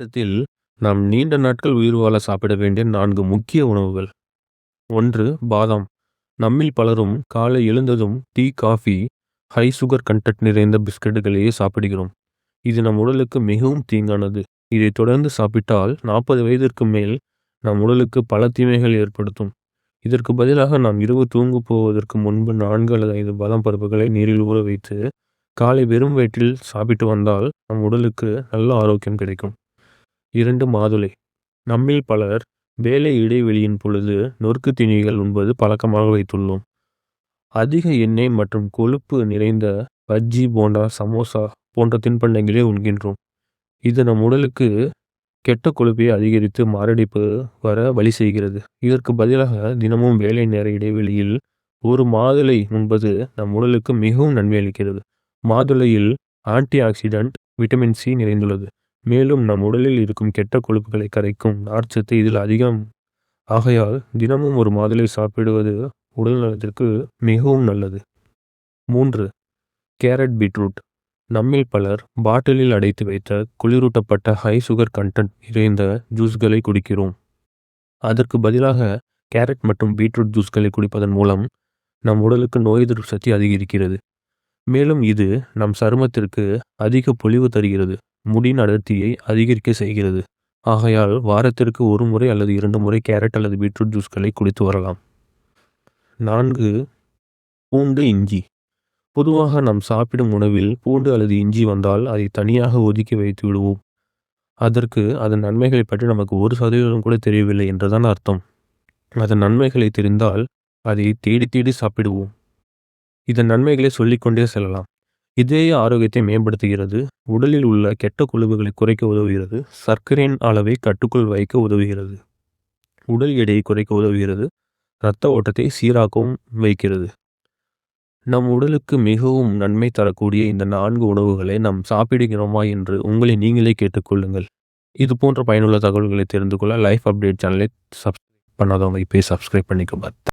திட்டத்தில் நாம் நீண்ட நாட்கள் உயிர் வாழ சாப்பிட வேண்டிய நான்கு முக்கிய உணவுகள். ஒன்று பாதாம். நம்மில் பலரும் காலை எழுந்ததும் tea coffee high sugar content நிறைந்த பிஸ்கட்டுகளையே சாப்பிடுகிறோம். இது நம் உடலுக்கு மிகவும் தீங்கானது. இதை தொடர்ந்து சாப்பிட்டால் நாற்பது வயதிற்கு மேல் நம் உடலுக்கு பல தீமைகள் ஏற்படுத்தும். இதற்கு பதிலாக நாம் இரவு தூங்க போவதற்கு முன்பு நான்கு அல்லது ஐந்து பாதாம் பருப்புகளை நீரில் ஊற வைத்து காலை வெறும் வயிற்றில் சாப்பிட்டு வந்தால் நம் உடலுக்கு நல்ல ஆரோக்கியம் கிடைக்கும். இரண்டு மாதுளை. நம்மில் பலர் வேலை இடைவெளியின் பொழுது நொறுக்கு தீனிகள் உண்பது பழக்கமாக வைத்துள்ளோம். அதிக எண்ணெய் மற்றும் கொழுப்பு நிறைந்த பஜ்ஜி போண்டா சமோசா போன்ற தின்பண்டங்களே உண்கின்றோம். இது நம் உடலுக்கு கெட்ட கொழுப்பை அதிகரித்து மாரடைப்பு வர வழி செய்கிறது. இதற்கு பதிலாக தினமும் வேலை நேர இடைவெளியில் ஒரு மாதுளை உண்பது நம் உடலுக்கு மிகவும் நன்மை அளிக்கிறது. மாதுளையில் ஆன்டி ஆக்சிடென்ட் விட்டமின் சி நிறைந்துள்ளது. மேலும் நம் உடலில் இருக்கும் கெட்ட கொழுப்புகளை கரைக்கும் நார்ச்சத்து இதில் அதிகம். ஆகையால் தினமும் ஒரு மாதுளை சாப்பிடுவது உடல் நலத்திற்கு மிகவும் நல்லது. மூன்று கேரட் பீட்ரூட். நம்மில் பலர் பாட்டிலில் அடைத்து வைத்த குளிரூட்டப்பட்ட ஹை சுகர் கண்டென்ட் நிறைந்த ஜூஸ்களை குடிக்கிறோம். அதற்கு பதிலாக கேரட் மற்றும் பீட்ரூட் ஜூஸ்களை குடிப்பதன் மூலம் நம் உடலுக்கு நோய் எதிர்ப்பு சக்தி அதிகரிக்கிறது. மேலும் இது நம் சருமத்திற்கு அதிக பொலிவு தருகிறது. முடியின் அடர்த்தியை அதிகரிக்க செய்கிறது. ஆகையால் வாரத்திற்கு ஒரு முறை அல்லது இரண்டு முறை கேரட் அல்லது பீட்ரூட் ஜூஸ்களை குடித்து வரலாம். நான்கு பூண்டு இஞ்சி. பொதுவாக நாம் சாப்பிடும் உணவில் பூண்டு அல்லது இஞ்சி வந்தால் அதை தனியாக ஒதுக்கி வைத்து விடுவோம். அதற்கு அதன் நன்மைகளை பற்றி நமக்கு ஒரு சதவீதம் கூட தெரியவில்லை என்றுதான் அர்த்தம். அதன் நன்மைகளை தெரிந்தால் அதை தேடி தேடி சாப்பிடுவோம். இதன் நன்மைகளை சொல்லிக்கொண்டே செல்லலாம். இதய ஆரோக்கியத்தை மேம்படுத்துகிறது உடலில் உள்ள கெட்ட கொழுப்புகளை குறைக்க உதவுகிறது சர்க்கரையின் அளவை கட்டுக்குள் வைக்க உதவுகிறது உடல் எடையை குறைக்க உதவுகிறது இரத்த ஓட்டத்தை சீராக்கவும் வைக்கிறது. நம் உடலுக்கு மிகவும் நன்மை தரக்கூடிய இந்த நான்கு உணவுகளை நாம் சாப்பிடுகிறோமா என்று உங்களை நீங்களே கேட்டுக்கொள்ளுங்கள். இது போன்ற பயனுள்ள தகவல்களை தெரிந்து கொள்ள லைஃப் அப்டேட் சேனலை சப்ஸ்கிரைப் பண்ணாதவங்க இப்போ சப்ஸ்கிரைப் பண்ணிக்கோங்க.